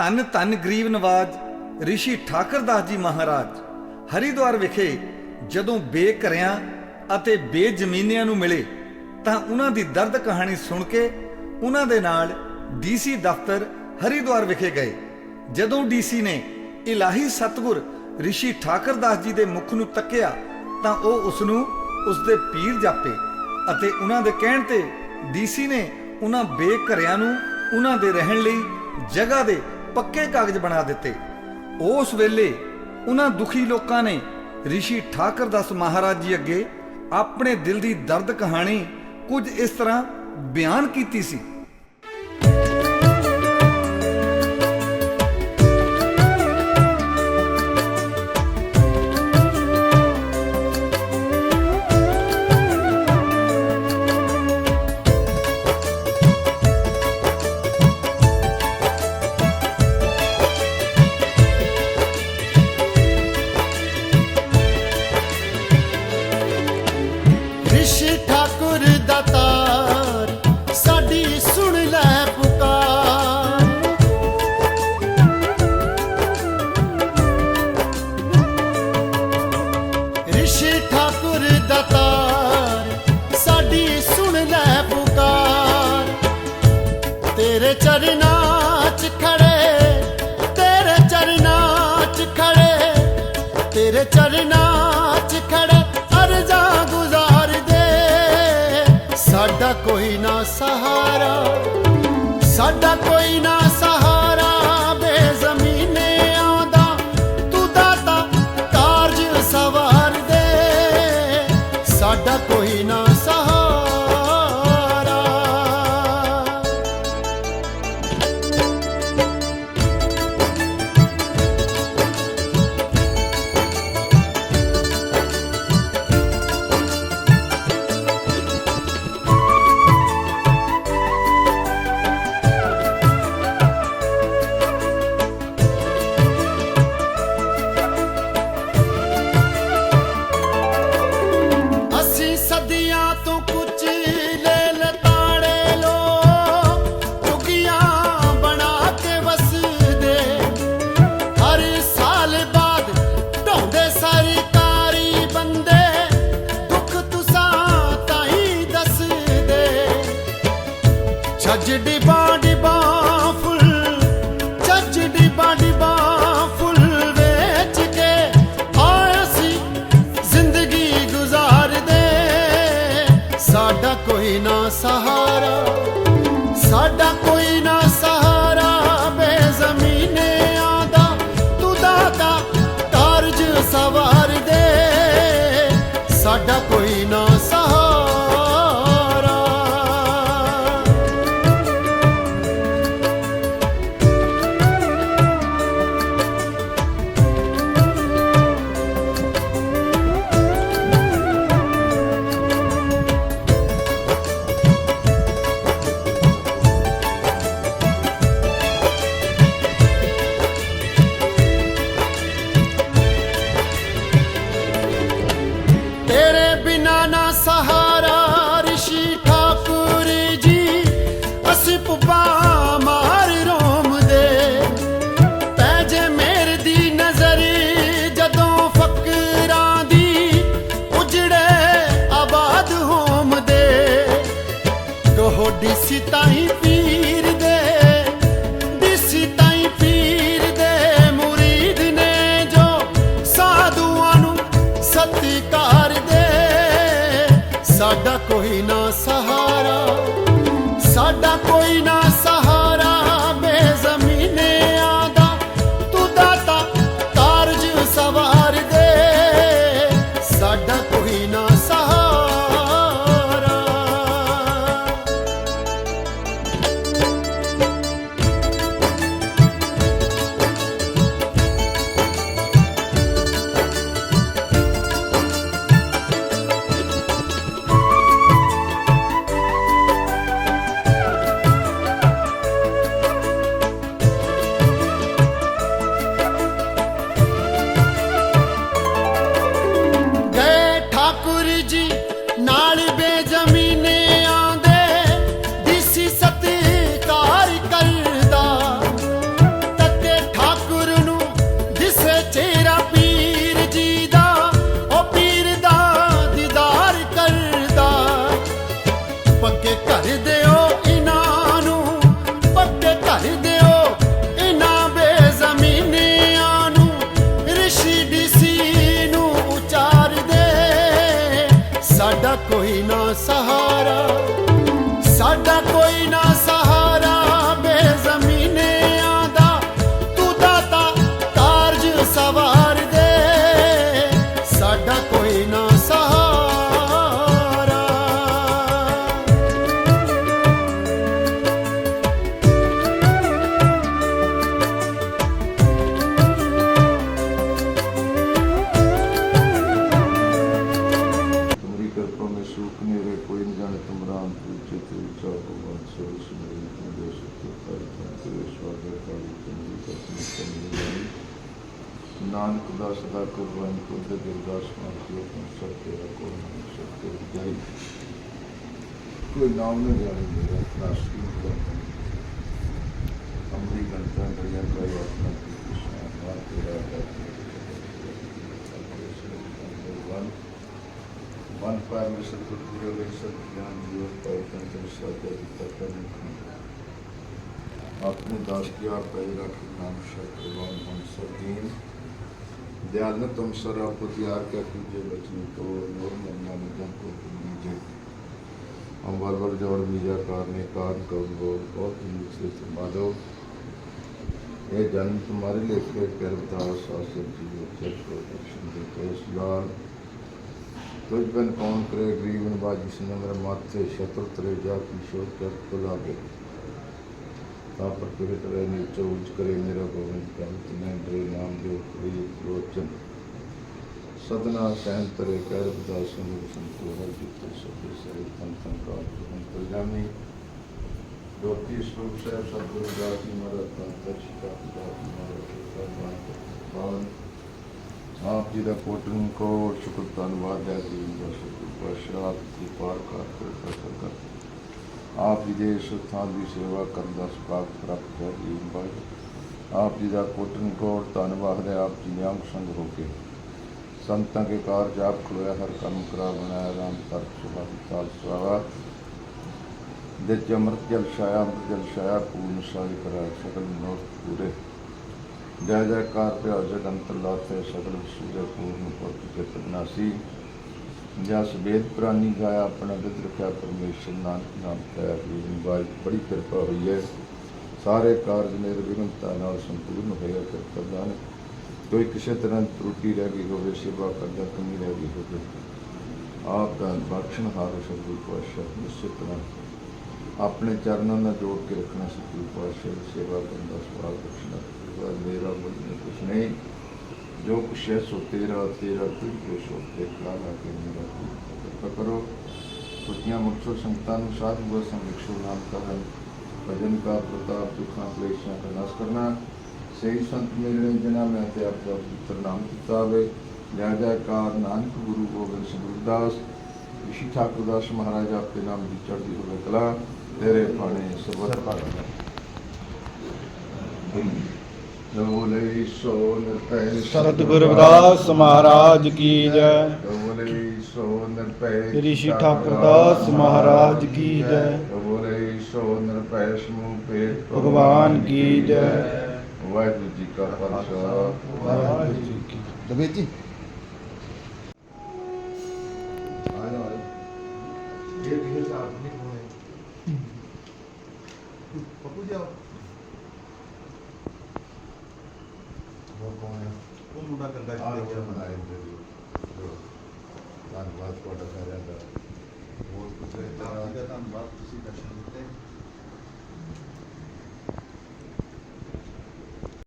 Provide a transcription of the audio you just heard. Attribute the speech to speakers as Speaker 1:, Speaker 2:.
Speaker 1: ਧੰਨ ਧੰਨ ਗਰੀਬ ਨਵਾਜ, ਰਿਸ਼ੀ ਠਾਕਰਦਾਸ ਜੀ ਮਹਾਰਾਜ। ਹਰਿਦੁਆਰ ਵਿਖੇ ਜਦੋਂ ਬੇਘਰਿਆਂ ਅਤੇ ਬੇਜ਼ਮੀਨਿਆਂ ਨੂੰ ਮਿਲੇ, ਤਾਂ ਉਹਨਾਂ ਦੀ ਦਰਦ ਕਹਾਣੀ ਸੁਣ ਕੇ ਉਹਨਾਂ ਦੇ ਨਾਲ ਡੀਸੀ ਦਫ਼ਤਰ ਹਰਿਦੁਆਰ ਵਿਖੇ ਗਏ। ਜਦੋਂ ਡੀਸੀ ਨੇ ਇਲਾਹੀ ਸਤਗੁਰ ਰਿਸ਼ੀ ਠਾਕਰਦਾਸ ਜੀ ਦੇ ਮੁਖ ਨੂੰ ਤੱਕਿਆ, ਤਾਂ ਉਹ ਉਸ ਨੂੰ ਉਸ ਦੇ ਪੀਰ ਜਾਪੇ ਅਤੇ ਉਹਨਾਂ ਦੇ ਕਹਿਣ ਤੇ ਡੀਸੀ ਨੇ ਉਹਨਾਂ ਬੇਘਰਿਆਂ ਨੂੰ ਉਹਨਾਂ ਦੇ ਰਹਿਣ ਲਈ ਜਗ੍ਹਾ ਦੇ ਪੱਕੇ ਕਾਗਜ਼ ਬਣਾ ਦਿੱਤੇ। ਉਸ ਵੇਲੇ ਉਹਨਾਂ ਦੁਖੀ ਲੋਕਾਂ ਨੇ ਰਿਸ਼ੀ ਠਾਕਰਦਾਸ ਮਹਾਰਾਜ ਜੀ ਅੱਗੇ ਆਪਣੇ ਦਿਲ ਦੀ ਦਰਦ ਕਹਾਣੀ ਕੁਝ ਇਸ ਤਰ੍ਹਾਂ ਬਿਆਨ ਕੀਤੀ ਸੀ।
Speaker 2: 'ਚ ਖੜੇ, ਤੇਰੇ ਚਰਨਾਂ 'ਚ ਖੜੇ, ਤੇਰੇ ਚਰਨਾਂ 'ਚ ਖੜੇ, ਅਰਜ਼ਾਂ ਗੁਜ਼ਾਰ ਦੇ। ਸਾਡਾ ਕੋਈ ਨਾ ਸਹਾਰਾ, ਸਾਡਾ ਕੋਈ ਨਾ सजडी बा ਤੇਰੇ ਬਿਨਾ
Speaker 3: सहारा ਕੋਈ ਨਾ ਸਹਾਰਾ। Kardeşim Eğitim Değişiklik Kalitesi کا دریا کا اپنے داستیار پہلا کے نام شکروان منصر دین دیانت امسر آپ کو دیار کیا کیجیے بچنے کو نور مرمان جن کو دیجیے ہم بار بار جوڑ میجا کارنے کار کرنے کو بہت ہی اسے سمالو اے جن تمہارے لیے کے کرم تاہر ساسر جیو چیز کو اکشن دیتے اس لار तुझ बिन कौन करे ग्रीवन बाजिश न मेरे माथे शत्रु तरे जा किशोर कर खुला गे तापर फिर तरे नीचे उज करे मेरा गोविंद प्रेम तिने डरे नाम जो प्रिय रोचन सदना सहन तरे कर दास संतो हर जीते सबे सरे तन तन का जीवन पर जानी ज्योति स्वरूप साहब सदगुरु दास जी महाराज तंत्र शिका पिता महाराज पावन ਆਪ ਜੀ ਦਾ ਕੋਟਨ ਕੋ ਸ਼ੁਕਰ, ਧੰਨਵਾਦ ਹੈ ਜੀ ਬਸ਼ਰਾਤ ਦੀ ਪਾਰ ਕਰ ਕੇ ਕਰ ਆਪ ਜੀ ਦੇ ਸੁਥਾਨ ਦੀ ਸੇਵਾ ਕਰਨ ਦਾ ਸੁਭਾਗ ਪ੍ਰਾਪਤ ਹੈ ਜੀ, ਬਾਈ। ਆਪ ਜੀ ਦਾ ਕੋਟਨ ਕੋਟ, ਧੰਨਵਾਦ ਹੈ, ਆਪ ਜੀ ਨੇ ਸੰਗ ਹੋ ਕੇ। ਸੰਤਾਂ ਕੇ ਕਾਰਜ ਆਪ ਖਲੋਇਆ, ਹਰ ਕੰਮ ਕਰਾ ਬਣਾਇਆ, ਰਾਮ ਤਰ ਸੁਭਾ ਤਾਲ ਸਵਾਵਾ ਦੇ ਅਮਰਤ ਜਲ ਛਾਇਆ, ਅੰਮ੍ਰਿਤ ਜਲ ਛਾਇਆ, ਪੂਰਨ ਸਾਈ ਕਰਾ ਸਕਲ ਨੋਟ ਪੂਰੇ। ਜੈ ਜੈਕਾਰ ਭਿਆ ਜਗੰਤ ਲਾਤੇ ਸਗਲ ਸੂਰੇ ਪੂਰਨ ਪੁਰਖ ਕੇ ਤਨਾਸੀ ਜਸ ਵੇਦ ਪ੍ਰਾਨੀ ਗਾਇਆ ਆਪਣਾ ਵਿਦ ਰਖਿਆ ਪਰਮੇਸ਼ਰ ਨਾਨਕ ਨਾਮ ਤੇ ਵੀ ਬਾਈ ਬੜੀ ਕਿਰਪਾ ਹੋਈ ਹੈ। ਸਾਰੇ ਕਾਰਜ ਨਿਰਵਿਘਨਤਾ ਨਾਲ ਸੰਪੂਰਨ ਹੋਇਆ ਕਿਰਪਾ ਦਾਨ। ਕੋਈ ਕਿਸੇ ਤਰ੍ਹਾਂ ਦੀ ਤਰੁੱਟੀ ਰਹਿ ਗਈ ਹੋਵੇ, ਸੇਵਾ ਕਰਦਾ ਕਮੀ ਰਹਿ ਗਈ ਹੋਵੇ। ਆਪ ਦਾ ਬਖਸ਼ਣ ਹਾਰ ਸਤਿਗੁਰੂ ਪਾਤਸ਼ਾਹ, ਨਿਸ਼ਚਿਤ ਤਰ੍ਹਾਂ ਆਪਣੇ ਚਰਨਾਂ ਨਾਲ ਜੋੜ ਕੇ ਰੱਖਣਾ ਸਤਿਗੁਰੂ ਪਾਤਸ਼ਾਹ ਸੇਵਾ ਕਰਨ ਦਾ ਸਵਾਲ ਪੁੱਛਣਾ। ਸਤਿਗੁਰੂ ਮੇਰਾ ਮੁੱਲ ਕੁਛ ਨਹੀਂ ਜੋ ਕੁਛ ਹੈ ਸੋ ਤੇਰਾ ਤੇਰਾ ਤੁਝ ਕੋ ਸੋ ਤੇ ਲਾ ਕੇ ਮੇਰਾ ਤੂੰ ਕਿਰਪਾ ਕਰੋ ਸੁਤੀਆਂ ਮੁਕਤਸਰ ਸੰਗਤਾਂ ਨੂੰ ਸਾਧ ਗੁਰ ਸੰਗਿਕਸ਼ੂ ਨਾਮ ਕਰਨ ਭਜਨ ਕਾ ਪ੍ਰਤਾਪ ਦੁਖਾਂ ਕਲੇਸ਼ਾਂ ਦਾ ਨਾਸ਼ ਕਰਨਾ ਸਹੀ ਸੰਤ ਮੇਰੇ ਜਨਾ ਮੈਂ ਤੇ ਆਪ ਦਾ ਪੁੱਤਰ ਨਾਮ ਦਿੱਤਾ ਵੇ ਜੈ ਜੈਕਾਰ ਨਾਨਕ ਗੁਰੂ ਗੋਬਿੰਦ ਸਿੰਘ ਗੁਰਦਾਸ ਰਿਸ਼ੀ ਠਾਕੁਰ ਦਾਸ ਮਹਾਰਾਜ ਆਪਕੇ ਨਾਮ ਦੀ ਚੜ੍ਹਦੀ ਹੋਵੇ ਕਲਾ ਤੇਰੇ ਬਾਣੇ ਸਰਬਤ ਭਾਗਾਂ ਡੋਲੇ
Speaker 4: ਸਤਿਗੁਰ ਰਵਿਦਾਸ ਮਹਾਰਾਜ ਕੀ ਜੈ।
Speaker 3: ਡੋਲੇ ਸੋ ਨਿਰਭੈ
Speaker 4: ਰਿਸ਼ੀ ਠਾਕੁਰ ਦਾਸ ਮਹਾਰਾਜ ਕੀ ਜੈ।
Speaker 3: ਡੋਲੇ ਪੇ
Speaker 4: ਭਗਵਾਨ ਕੀ ਜੈ।
Speaker 3: ਵਾਹਿਗੁਰੂ ਜੀ ਕਾ ਖਾਲਸਾ।
Speaker 4: ਵਾਹਿਗੁਰੂ ਜੀ ਕੀ
Speaker 3: ਦਵੇ ਜੀ। ਆ ਜਾਓ ਇਹ ਵੀ ਸਾਹਿਬ ਨਹੀਂ ਹੋਏ ਪਪੂ ਜੀ ਆਓ ਉਹ ਕੌਣ ਹੈ
Speaker 5: ਉਹ ਮੁੰਡਾ ਗੰਗਾ
Speaker 3: ਆਹ
Speaker 5: ਜੀ
Speaker 3: ਜਿਹੜਾ ਬਣਾਇਆ ਇੰਟਰਵਿਊ ਧੰਨਵਾਦ ਤੁਹਾਡਾ ਸਾਰਿਆਂ ਦਾ। ਬਹੁਤ ਕੁਝ ਹੈ
Speaker 5: ਧੰਨਵਾਦ ਤੁਸੀਂ ਦਰਸ਼ਨ ਦਿੱਤੇ।